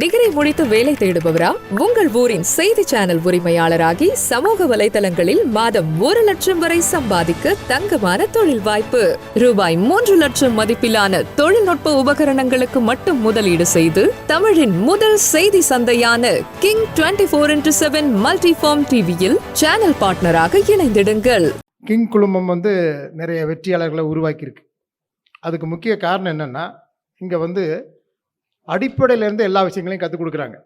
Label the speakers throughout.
Speaker 1: Degree முடித்து வேலை தேடுபவரா? உங்கள் ஊரின் செய்தி சேனல் உரிமையாளராகி சமூக வலைதளங்களில் மாதம் ஒரு லட்சம் வரை சம்பாதிக்க தங்கமான தொழில் வாய்ப்பு. ரூபாய் மூன்று லட்சம் மதிப்பிலான தொழில்நுட்ப உபகரணங்களுக்கு மட்டும் முதலீடு செய்து தமிழின் முதல் செய்தி சந்தையான King twenty four into seven multiform டிவியில் சேனல் பார்ட்னராக இணைந்திடுங்கள்.
Speaker 2: கிங் குழுமம் வந்து நிறைய வெற்றியாளர்களை உருவாக்கியிருக்கு. அதுக்கு முக்கிய காரணம் என்னன்னா இங்கே வந்து அடிப்படையிலேருந்து எல்லா விஷயங்களையும் கற்றுக் கொடுக்குறாங்க.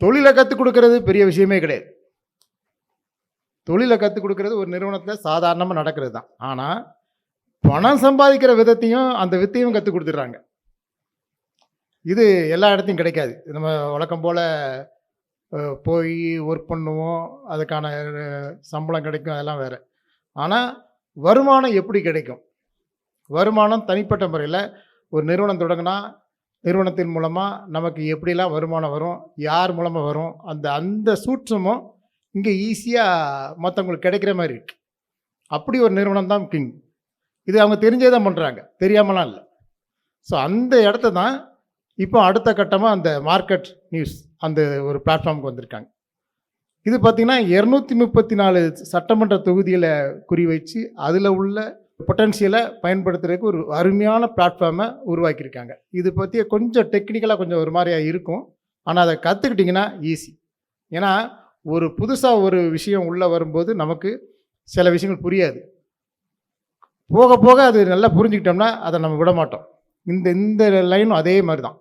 Speaker 2: தொழிலை கற்றுக் கொடுக்கறது பெரிய விஷயமே கிடையாது. தொழிலை கற்றுக் கொடுக்கறது ஒரு நிறுவனத்தில் சாதாரணமாக நடக்கிறது தான். ஆனால் பணம் சம்பாதிக்கிற விதத்தையும் அந்த வித்தையும் கற்றுக் கொடுத்துட்றாங்க. இது எல்லா இடத்தையும் கிடைக்காது. நம்ம வழக்கம் போல் போய் ஒர்க் பண்ணுவோம் அதுக்கான சம்பளம் கிடைக்கும் அதெல்லாம் வேறு. ஆனால் வருமானம் எப்படி கிடைக்கும்? வருமானம் தனிப்பட்ட முறையில் ஒரு நிறுவனம் தொடங்கினா நிறுவனத்தின் மூலமாக நமக்கு எப்படிலாம் வருமானம் வரும் யார் மூலமாக வரும் அந்த அந்த சூட்சமும் இங்கே ஈஸியாக மற்றவங்களுக்கு கிடைக்கிற மாதிரி இருக்குது அப்படி ஒரு நிறுவனம் தான் கிங் இது அவங்க தெரிஞ்சே தான் பண்ணுறாங்க தெரியாமலாம் இல்லை. ஸோ அந்த இடத்த தான் இப்போ அடுத்த கட்டமாக அந்த மார்க்கெட் நியூஸ் அந்த ஒரு பிளாட்ஃபார்முக்கு வந்திருக்காங்க. இது பார்த்திங்கன்னா இரநூத்தி முப்பத்தி நாலு சட்டமன்ற தொகுதியில் குறி வச்சு அதில் உள்ள பொட்டன்ஷியலை பயன்படுத்துறதுக்கு ஒரு அருமையான பிளாட்ஃபார்மை உருவாக்கியிருக்காங்க. இது பற்றி கொஞ்சம் டெக்னிக்கலாக கொஞ்சம் ஒரு மாதிரியாக இருக்கும். ஆனால் அதை கற்றுக்கிட்டிங்கன்னா ஈஸி ஏன்னா ஒரு புதுசாக ஒரு விஷயம் உள்ளே வரும்போது நமக்கு சில விஷயங்கள் புரியாது. போக போக அது நல்லா புரிஞ்சுக்கிட்டோம்னா அதை நம்ம விட மாட்டோம். இந்த இந்த லைனும் அதே மாதிரி தான்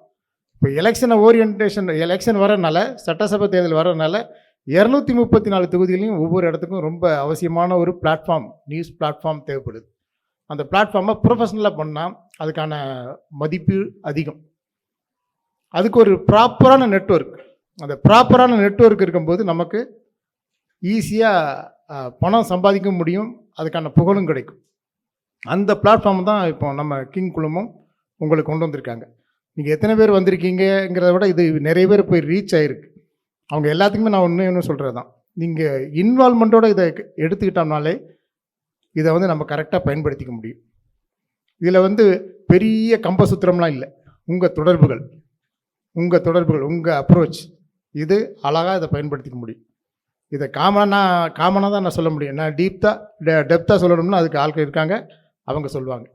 Speaker 2: இப்போ எலெக்ஷனை ஓரியன்டேஷன் எலெக்ஷன் வரனால சட்டசபை தேர்தல் வரனால இரநூத்தி முப்பத்தி நாலு தொகுதிகளையும் ஒவ்வொரு இடத்துக்கும் ரொம்ப அவசியமான ஒரு பிளாட்ஃபார்ம் நியூஸ் பிளாட்ஃபார்ம் தேவைப்படுது. அந்த பிளாட்ஃபார்மை ப்ரொஃபஷனலாக பண்ணால் அதுக்கான மதிப்பு அதிகம். அதுக்கு ஒரு ப்ராப்பரான நெட்வொர்க் அந்த ப்ராப்பரான நெட்வொர்க் இருக்கும்போது நமக்கு ஈஸியாக பணம் சம்பாதிக்க முடியும். அதுக்கான புகழும் கிடைக்கும். அந்த பிளாட்ஃபார்ம் தான் இப்போ நம்ம கிங் குழுமம் உங்களுக்கு கொண்டு வந்திருக்காங்க. நீங்கள் எத்தனை பேர் வந்திருக்கீங்கிறத விட இது நிறைய பேர் போய் ரீச் ஆகிருக்கு அவங்க எல்லாத்துக்குமே நான் ஒன்று ஒன்று சொல்கிறது தான் நீங்கள் இன்வால்மெண்ட்டோடு இதை எடுத்துக்கிட்டோம்னாலே இதை வந்து நம்ம கரெக்டாக பயன்படுத்திக்க முடியும். இதில் வந்து பெரிய கம்பசூத்திரம்லாம் இல்லை. உங்கள் தொடர்புகள் உங்கள் தொடர்புகள் உங்கள் அப்ரோச் இது அழகாக இதை பயன்படுத்திக்க முடியும். இதை காமனாக காமனாக தான் நான் சொல்ல முடியும். நான் டீப்தாக டெ டெப்த்தாக சொல்லணும்னா அதுக்கு ஆட்கள் இருக்காங்க அவங்க சொல்லுவாங்க.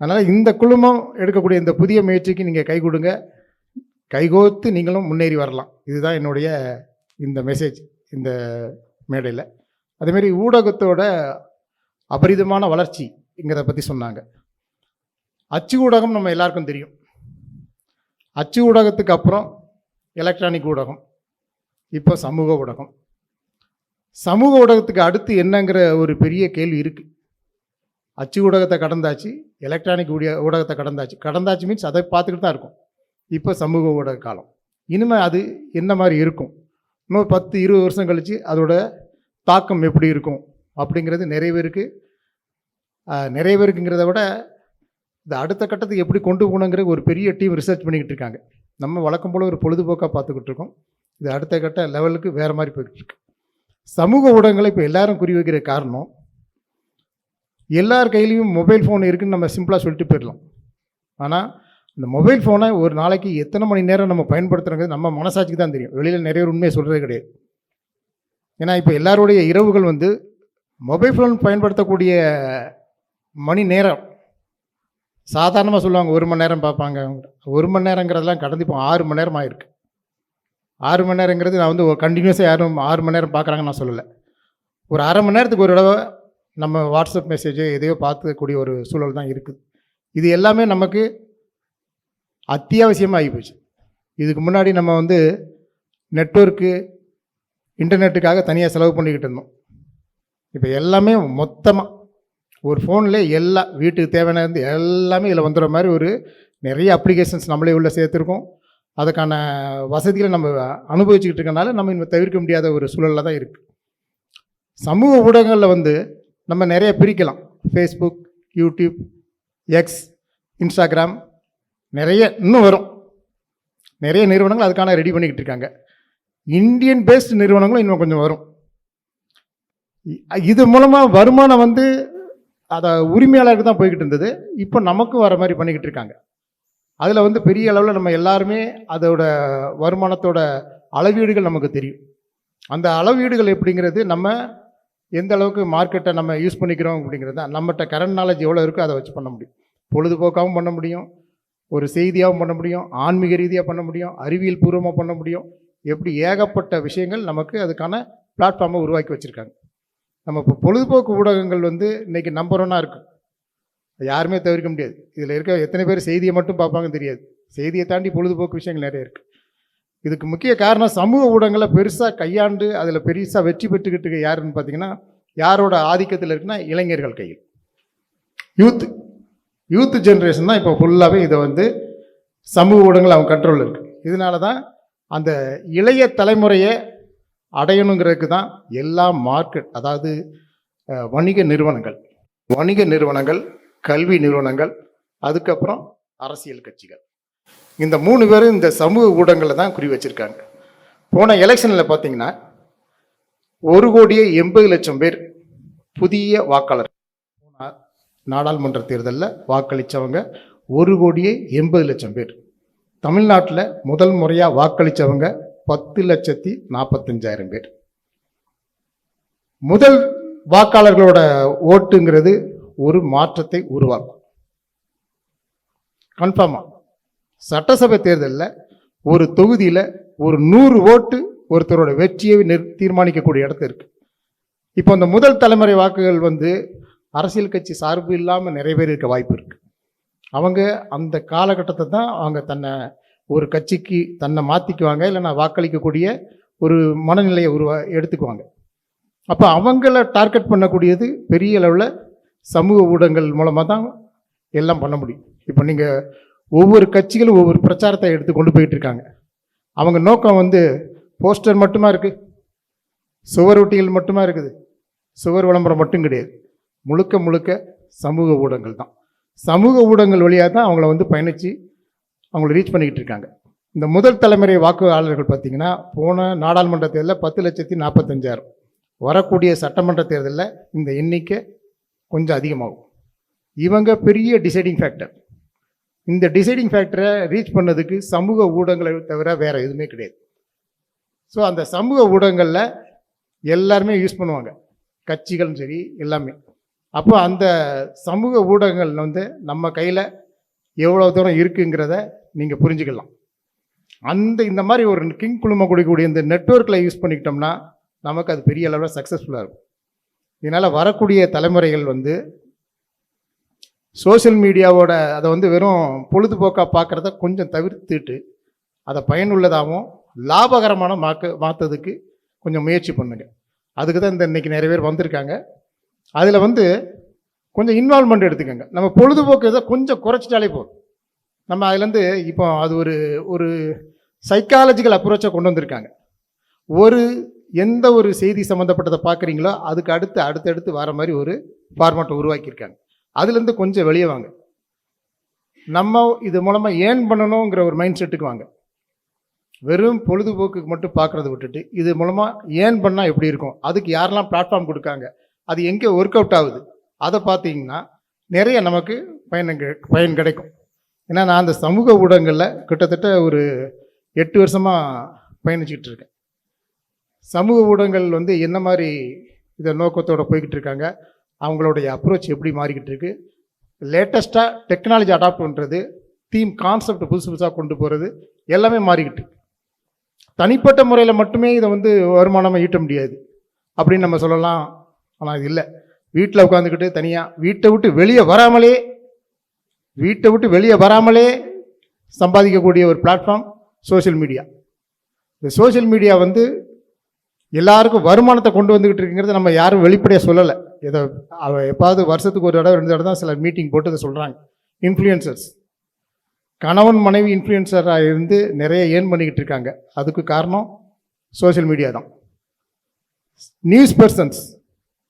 Speaker 2: அதனால் இந்த குழுமம் எடுக்கக்கூடிய இந்த புதிய முயற்சிக்கு நீங்கள் கை கொடுங்க. கைகோர்த்து நீங்களும் முன்னேறி வரலாம். இதுதான் என்னுடைய இந்த மெசேஜ் இந்த மேடையில். அதேமாரி ஊடகத்தோட அபரிதமான வளர்ச்சி இங்கிறத பற்றி சொன்னாங்க. அச்சு ஊடகம் நம்ம எல்லாருக்கும் தெரியும். அச்சு ஊடகத்துக்கு அப்புறம் எலக்ட்ரானிக் ஊடகம் இப்போ சமூக ஊடகம். சமூக ஊடகத்துக்கு அடுத்து என்னங்கிற ஒரு பெரிய கேள்வி இருக்குது அச்சு ஊடகத்தை கடந்தாச்சு எலக்ட்ரானிக் ஊடிய ஊடகத்தை கடந்தாச்சு. கடந்தாச்சு மீன்ஸ் அதை பார்த்துக்கிட்டு தான் இருக்கும். இப்போ சமூக ஊடக காலம். இனிமேல் அது என்ன மாதிரி இருக்கும்? இன்னும் பத்து இருபது வருஷம் கழித்து அதோட தாக்கம் எப்படி இருக்கும் அப்படிங்கிறது நிறைய பேருக்கு நிறைய பேருக்குங்கிறத விட இந்த அடுத்த கட்டத்துக்கு எப்படி கொண்டு போகணுங்கிற ஒரு பெரிய டீம் ரிசர்ச் பண்ணிக்கிட்டு இருக்காங்க. நம்ம வழக்கம் போல் ஒரு பொழுதுபோக்காக பார்த்துக்கிட்டு இருக்கோம். இது அடுத்த கட்ட லெவலுக்கு வேறு மாதிரி போய்கிட்டு இருக்கு. சமூக ஊடகங்களை இப்போ எல்லாரும் குறி வைக்கிற காரணம் எல்லார் கையிலையும் மொபைல் ஃபோன் இருக்குதுன்னு நம்ம சிம்பிளாக சொல்லிட்டு போயிடலாம். ஆனால் இந்த மொபைல் ஃபோனை ஒரு நாளைக்கு எத்தனை மணி நேரம் நம்ம பயன்படுத்துகிறோங்கிறது நம்ம மனசாட்சிக்கு தான் தெரியும். வெளியில் நிறைய உண்மையை சொல்கிறது கிடையாது. ஏன்னா இப்போ எல்லாருடைய இரவுகள் வந்து மொபைல் ஃபோன் பயன்படுத்தக்கூடிய மணி நேரம். சாதாரணமாக சொல்லுவாங்க ஒரு மணி நேரம் பார்ப்பாங்க. ஒரு மணி நேரங்கிறதெல்லாம் கடந்து இப்போ ஆறு மணி நேரம் ஆயிருக்கு. ஆறு மணி நேரங்கிறது நான் வந்து கண்டினியூஸாக யாரும் ஆறு மணி நேரம் பார்க்குறாங்கன்னு நான் சொல்லலை. ஒரு அரை மணி நேரத்துக்கு ஒரு தடவை நம்ம வாட்ஸ்அப் மெசேஜ் எதையோ பார்த்துக்கூடிய ஒரு சூழல் தான் இருக்குது இது எல்லாமே நமக்கு அத்தியாவசியமாக ஆகிப்போச்சு இதுக்கு முன்னாடி நம்ம வந்து நெட்ஒர்க்கு இன்டர்நெட்டுக்காக தனியாக செலவு பண்ணிக்கிட்டு இருந்தோம். இப்போ எல்லாமே மொத்தமாக ஒரு ஃபோனில் எல்லா வீட்டுக்கு தேவையானது எல்லாமே இதில் வந்துடுற மாதிரி ஒரு நிறைய அப்ளிகேஷன்ஸ் நம்மளே உள்ளே சேர்த்துருக்கோம். அதுக்கான வசதிகளை நம்ம அனுபவிச்சுக்கிட்டு இருக்கனால நம்ம இன்னும் தவிர்க்க முடியாத ஒரு சூழலில் தான் இருக்குது சமூக ஊடகங்களில் வந்து நம்ம நிறைய பிரிக்கலாம். ஃபேஸ்புக் யூடியூப் எக்ஸ் இன்ஸ்டாகிராம் நிறைய இன்னும் வரும். நிறைய நிறுவனங்கள் அதுக்கான ரெடி பண்ணிக்கிட்டு இருக்காங்க. இந்தியன் பேஸ்ட் நிறுவனங்களும் இன்னும் கொஞ்சம் வரும். இது மூலமாக வருமானம் வந்து அதை உரிமையாளருக்கு தான் போய்கிட்டு இருந்தது. இப்போ நமக்கும் வர மாதிரி பண்ணிக்கிட்டு இருக்காங்க. அதில் வந்து பெரிய அளவில் நம்ம எல்லாருமே அதோட வருமானத்தோட அளவீடுகள் நமக்கு தெரியும். அந்த அளவீடுகள் எப்படிங்கிறது நம்ம எந்த அளவுக்கு மார்க்கெட்டை நம்ம யூஸ் பண்ணிக்கிறோம் அப்படிங்கிறது தான். நம்மகிட்ட கரண்ட் நாலேஜ் எவ்வளோ இருக்கோ அதை வச்சு பண்ண முடியும். பொழுதுபோக்காகவும் பண்ண முடியும். ஒரு செய்தியாகவும் பண்ண முடியும். ஆன்மீக ரீதியாக பண்ண முடியும். அறிவியல் பூர்வமாக பண்ண முடியும். எப்படி ஏகப்பட்ட விஷயங்கள் நமக்கு அதுக்கான பிளாட்ஃபார்மை உருவாக்கி வச்சுருக்காங்க. நம்ம இப்போ பொழுதுபோக்கு ஊடகங்கள் வந்து இன்றைக்கி நம்பர் ஒன்னாக இருக்குது யாருமே தவிர்க்க முடியாது. இதில் இருக்க எத்தனை பேர் செய்தியை மட்டும் பார்ப்பாங்கன்னு தெரியாது. செய்தியை தாண்டி பொழுதுபோக்கு விஷயங்கள் நிறைய இருக்குது இதுக்கு முக்கிய காரணம் சமூக ஊடகங்களை பெருசாக கையாண்டு அதில் பெருசாக வெற்றி பெற்றுக்கிட்டு யாருன்னு பார்த்தீங்கன்னா யாரோட ஆதிக்கத்தில் இருக்குன்னா இளைஞர்கள் கையில். யூத் யூத் ஜென்ரேஷன் தான் இப்போ ஃபுல்லாகவே இதை வந்து சமூக ஊடகங்கள் அவங்க கண்ட்ரோலில் இருக்குது இதனால தான் அந்த இளைய தலைமுறையை அடையணுங்கிறதுக்கு தான் எல்லா மார்க்கெட் அதாவது வணிக நிறுவனங்கள். வணிக நிறுவனங்கள் கல்வி நிறுவனங்கள் அதுக்கப்புறம் அரசியல் கட்சிகள். இந்த மூணு பேரும் இந்த சமூக ஊடகங்களை தான் குறி வச்சுருக்காங்க. போன எலெக்ஷனில் பார்த்தீங்கன்னா ஒரு கோடியே எண்பது லட்சம் பேர் புதிய வாக்காளர். நாடாளுமன்ற தேர்தலில் வாக்களித்தவங்க ஒரு கோடியே எண்பது லட்சம் பேர். தமிழ்நாட்டில் முதல் முறையாக வாக்களித்தவங்க பத்து லட்சத்தி நாற்பத்தஞ்சாயிரம் பேர். முதல் வாக்காளர்களோட ஓட்டுங்கிறது ஒரு மாற்றத்தை உருவாக்கும். கன்ஃபார்மாக சட்டசபை தேர்தலில் ஒரு தொகுதியில் ஒரு நூறு ஓட்டு ஒருத்தரோட வெற்றியை நிர் தீர்மானிக்கக்கூடிய இடத்து இருக்கு. இப்போ அந்த முதல் தலைமுறை வாக்குகள் வந்து அரசியல் கட்சி சார்பு இல்லாமல் நிறைய பேர் இருக்க வாய்ப்பு இருக்கு. அவங்க அந்த காலகட்டத்தை தான் அவங்க தன்னை ஒரு கட்சிக்கு தன்னை மாற்றிக்குவாங்க இல்லைன்னா வாக்களிக்கக்கூடிய ஒரு மனநிலையை உருவா எடுத்துக்குவாங்க. அப்போ அவங்கள டார்கெட் பண்ணக்கூடியது பெரிய அளவில் சமூக ஊடகங்கள் மூலமாக தான் எல்லாம் பண்ண முடியும். இப்போ நீங்கள் ஒவ்வொரு கட்சிகளும் ஒவ்வொரு பிரச்சாரத்தை எடுத்து கொண்டு போயிட்டு இருக்காங்க. அவங்க நோக்கம் வந்து போஸ்டர் மட்டுமா இருக்குது சுவர் ஒட்டிகள் மட்டுமா இருக்குது? சுவர் விளம்பரம் மட்டும் கிடையாது. முழுக்க முழுக்க சமூக ஊடகங்கள் தான். சமூக ஊடகங்கள் வழியாக தான் அவங்கள வந்து பயணித்து அவங்கள ரீச் பண்ணிக்கிட்டு இருக்காங்க. இந்த முதல் தலைமுறை வாக்காளர்கள் பார்த்தீங்கன்னா போன நாடாளுமன்ற தேர்தலில் பத்து லட்சத்தி நாற்பத்தஞ்சாயிரம். வரக்கூடிய சட்டமன்ற தேர்தலில் இந்த எண்ணிக்கை கொஞ்சம் அதிகமாகும். இவங்க பெரிய டிசைடிங் ஃபேக்டர் இந்த டிசைடிங் ஃபேக்டரை ரீச் பண்ணதுக்கு சமூக ஊடகங்களை தவிர வேறு எதுவுமே கிடையாது. ஸோ அந்த சமூக ஊடகங்களில் எல்லாருமே யூஸ் பண்ணுவாங்க. கட்சிகளும் சரி எல்லாமே. அப்போ அந்த சமூக ஊடகங்கள் வந்து நம்ம கையில் எவ்வளோ தூரம் இருக்குங்கிறத நீங்கள் புரிஞ்சுக்கலாம். அந்த இந்த மாதிரி ஒரு கிங் குழுமம் கொடுக்கக்கூடிய இந்த நெட்ஒர்க்கில் யூஸ் பண்ணிக்கிட்டோம்னா நமக்கு அது பெரிய அளவில் சக்ஸஸ்ஃபுல்லாக இருக்கும். இதனால் வரக்கூடிய தலைமுறைகள் வந்து சோஷியல் மீடியாவோட அதை வந்து வெறும் பொழுதுபோக்காக பார்க்குறத கொஞ்சம் தவிர்த்துட்டு அதை பயனுள்ளதாகவும் லாபகரமான மாக்க மாற்றதுக்கு கொஞ்சம் முயற்சி பண்ணுங்கள் அதுக்கு தான் இந்த இன்றைக்கி நிறைய பேர் வந்திருக்காங்க. அதில் வந்து கொஞ்சம் இன்வால்மெண்ட் எடுத்துக்கோங்க. நம்ம பொழுதுபோக்கு இதை கொஞ்சம் குறைச்சிட்டாலே போதும். நம்ம அதுலேருந்து இப்போ அது ஒரு ஒரு சைக்காலஜிக்கல் அப்ரோச்சை கொண்டு வந்திருக்காங்க. ஒரு எந்த ஒரு செய்தி சம்மந்தப்பட்டதை பார்க்குறீங்களோ அதுக்கு அடுத்து அடுத்தடுத்து வர மாதிரி ஒரு ஃபார்மேட்டை உருவாக்கியிருக்காங்க. அதுலேருந்து கொஞ்சம் வெளியே வாங்க. நம்ம இது மூலமாக ஏர்ன் பண்ணணுங்கிற ஒரு மைண்ட் செட்டுக்கு வாங்க. வெறும் பொழுதுபோக்குக்கு மட்டும் பார்க்குறத விட்டுட்டு இது மூலமாக ஏர்ன் பண்ணால் எப்படி இருக்கும்? அதுக்கு யாரெல்லாம் பிளாட்ஃபார்ம் கொடுக்காங்க? அது எங்கே ஒர்க் அவுட் ஆகுது அதை பார்த்தீங்கன்னா நிறைய நமக்கு பயன் பயன் கிடைக்கும். ஏன்னா நான் அந்த சமூக ஊடகங்களில் கிட்டத்தட்ட ஒரு எட்டு வருஷமாக பயணிச்சுக்கிட்டு இருக்கேன். சமூக ஊடகங்கள் வந்து என்ன மாதிரி இதை நோக்கத்தோடு போய்கிட்டு இருக்காங்க அவங்களுடைய அப்ரோச் எப்படி மாறிக்கிட்டு இருக்கு லேட்டஸ்ட்டாக டெக்னாலஜி அடாப்ட் பண்ணுறது தீம் கான்செப்ட் புதுசு புதுசாக கொண்டு போகிறது எல்லாமே மாறிக்கிட்டு தனிப்பட்ட முறையில் மட்டுமே இதை வந்து வருமானமாக ஈட்ட முடியாது. அப்படின்னு நம்ம சொல்லலாம் ஆனால் இது இல்லை. வீட்டில் உட்காந்துக்கிட்டு தனியாக வீட்டை விட்டு வெளியே வராமலே வீட்டை விட்டு வெளியே வராமலே சம்பாதிக்கக்கூடிய ஒரு பிளாட்ஃபார்ம் சோஷியல் மீடியா இந்த சோஷியல் மீடியா வந்து எல்லாருக்கும் வருமானத்தை கொண்டு வந்துக்கிட்டு இருக்குங்கிறத நம்ம யாரும் வெளிப்படையாக சொல்லலை. இதை அவள் எப்பாவது வருஷத்துக்கு ஒரு தடவை ரெண்டு தடவை தான் சில மீட்டிங் போட்டு இதை சொல்கிறாங்க இன்ஃப்ளூயன்சர்ஸ் கணவன் மனைவி இன்ஃப்ளூயன்சராக இருந்து நிறைய ஏர்ன் பண்ணிக்கிட்டு இருக்காங்க. அதுக்கு காரணம் சோஷியல் மீடியா தான். நியூஸ் பர்சன்ஸ்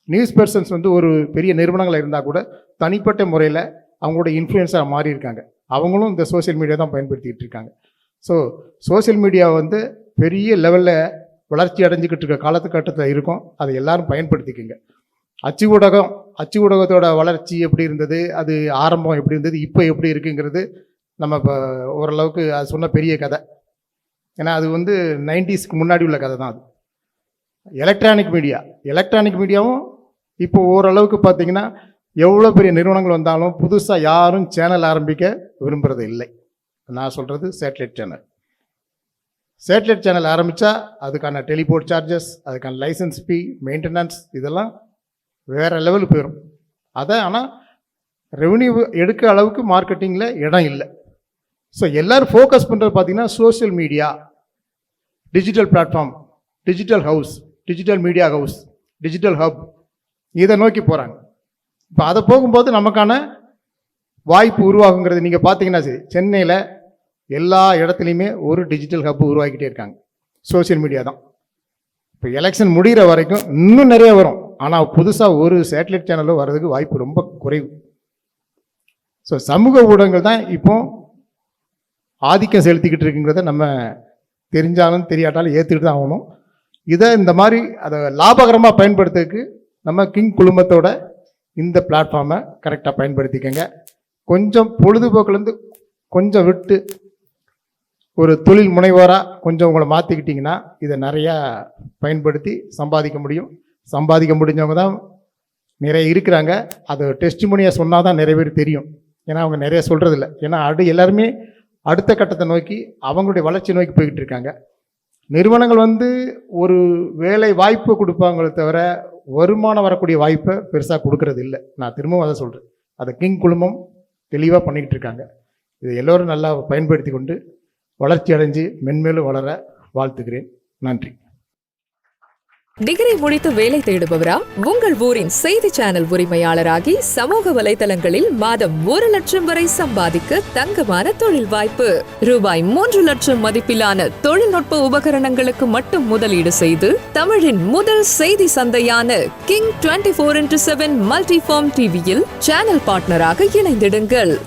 Speaker 2: நியூஸ் பர்சன்ஸ் வந்து ஒரு பெரிய நிறுவனங்கள் இருந்தால் கூட தனிப்பட்ட முறையில் அவங்களோட இன்ஃப்ளூயன்ஸாக மாறி இருக்காங்க அவங்களும் இந்த சோஷியல் மீடியா தான் பயன்படுத்திக்கிட்டு இருக்காங்க. ஸோ சோஷியல் மீடியா வந்து பெரிய லெவலில் வளர்ச்சி அடைஞ்சிக்கிட்டு இருக்க காலத்துக்கட்டத்தில் இருக்கும். அதை எல்லாரும் பயன்படுத்திக்கோங்க. அச்சு ஊடகம் அச்சு ஊடகத்தோட வளர்ச்சி எப்படி இருந்தது அது ஆரம்பம் எப்படி இருந்தது இப்போ எப்படி இருக்குங்கிறது நம்ம இப்போ ஓரளவுக்கு அது சொன்ன பெரிய கதை. ஏன்னா அது வந்து நைன்டிஸ்க்கு முன்னாடி உள்ள கதை தான் அது. எலக்ட்ரானிக் மீடியா எலக்ட்ரானிக் மீடியாவும் இப்போ ஓரளவுக்கு பார்த்தீங்கன்னா எவ்வளோ பெரிய நிறுவனங்கள் வந்தாலும் புதுசாக யாரும் சேனல் ஆரம்பிக்க விரும்புகிறது இல்லை. நான் சொல்கிறது சேட்டலைட் சேனல் சேட்டலைட் சேனல் ஆரம்பித்தா அதுக்கான டெலிபோர்ட் சார்ஜஸ் அதுக்கான லைசன்ஸ் ஃபீ மெயின்டெனன்ஸ் இதெல்லாம் வேறு லெவலுக்கு போயிடும் அதை ஆனால் ரெவன்யூ எடுக்க அளவுக்கு மார்க்கெட்டிங்கில் இடம் இல்லை. ஸோ எல்லோரும் ஃபோக்கஸ் பண்ணுறது பார்த்திங்கன்னா social media digital platform digital house digital media house digital hub இதை நோக்கி போகிறாங்க இப்போ அதை போகும்போது நமக்கான வாய்ப்பு உருவாகுங்கிறது நீங்கள் பார்த்தீங்கன்னா சரி சென்னையில் எல்லா இடத்துலையுமே ஒரு டிஜிட்டல் ஹப் உருவாக்கிட்டே இருக்காங்க. சோஷியல் மீடியா தான். இப்போ எலெக்ஷன் முடிகிற வரைக்கும் இன்னும் நிறைய வரும். ஆனால் புதுசாக ஒரு சேட்டலைட் சேனலும் வர்றதுக்கு வாய்ப்பு ரொம்ப குறைவு. ஸோ சமூக ஊடகங்கள் தான் இப்போ ஆதிக்கம் செலுத்திக்கிட்டு இருக்குங்கிறத நம்ம தெரிஞ்சாலும் தெரியாட்டாலும் ஏற்றுக்கிட்டு தான் ஆகணும். இதை இந்த மாதிரி அதை லாபகரமாக பயன்படுத்துறதுக்கு நம்ம கிங் குழுமத்தோட இந்த பிளாட்ஃபார்மை கரெக்டாக பயன்படுத்திக்கங்க. கொஞ்சம் பொழுதுபோக்குலேருந்து கொஞ்சம் விட்டு ஒரு தொழில் முனைவோராக கொஞ்சம் உங்களை மாற்றிக்கிட்டிங்கன்னா இதை நிறையா பயன்படுத்தி சம்பாதிக்க முடியும். சம்பாதிக்க முடிஞ்சவங்க தான் நிறைய இருக்கிறாங்க. அது டெஸ்டிமோனியாக சொன்னால் தான் நிறைய பேர் தெரியும். ஏன்னா அவங்க நிறைய சொல்கிறதில்ல ஏன்னா அடு எல்லாருமே அடுத்த கட்டத்தை நோக்கி அவங்களுடைய வளர்ச்சி நோக்கி போய்கிட்டு இருக்காங்க. நிறுவனங்கள் வந்து ஒரு வேலை வாய்ப்பு கொடுப்பாங்களே தவிர வருமானம் வரக்கூடிய வாய்ப்பை பெருசாக கொடுக்கறது இல்லை நான் திரும்பவும் அதை சொல்கிறேன் அதை கிங் குழுமம் தெளிவாக பண்ணிக்கிட்டு இருக்காங்க. இதை எல்லோரும் நல்லா பயன்படுத்தி கொண்டு வளர்ச்சி அடைஞ்சு மென்மேலும் வளர வாழ்த்துக்கிறேன் நன்றி.
Speaker 1: டிகிரி முடித்து வேலை தேடுபவரா? உங்கள் ஊரின் செய்தி சேனல் உரிமையாளராகி சமூக வலைதளங்களில் மாதம் ஒரு லட்சம் வரை சம்பாதிக்க தங்கமான தொழில் வாய்ப்பு. ரூபாய் மூன்று லட்சம் மதிப்பிலான தொழில்நுட்ப உபகரணங்களுக்கு மட்டும் முதலீடு செய்து தமிழின் முதல் செய்தி சந்தையான King twenty four into seven multiform டிவியில் சேனல் பார்ட்னராக இணைந்திடுங்கள்.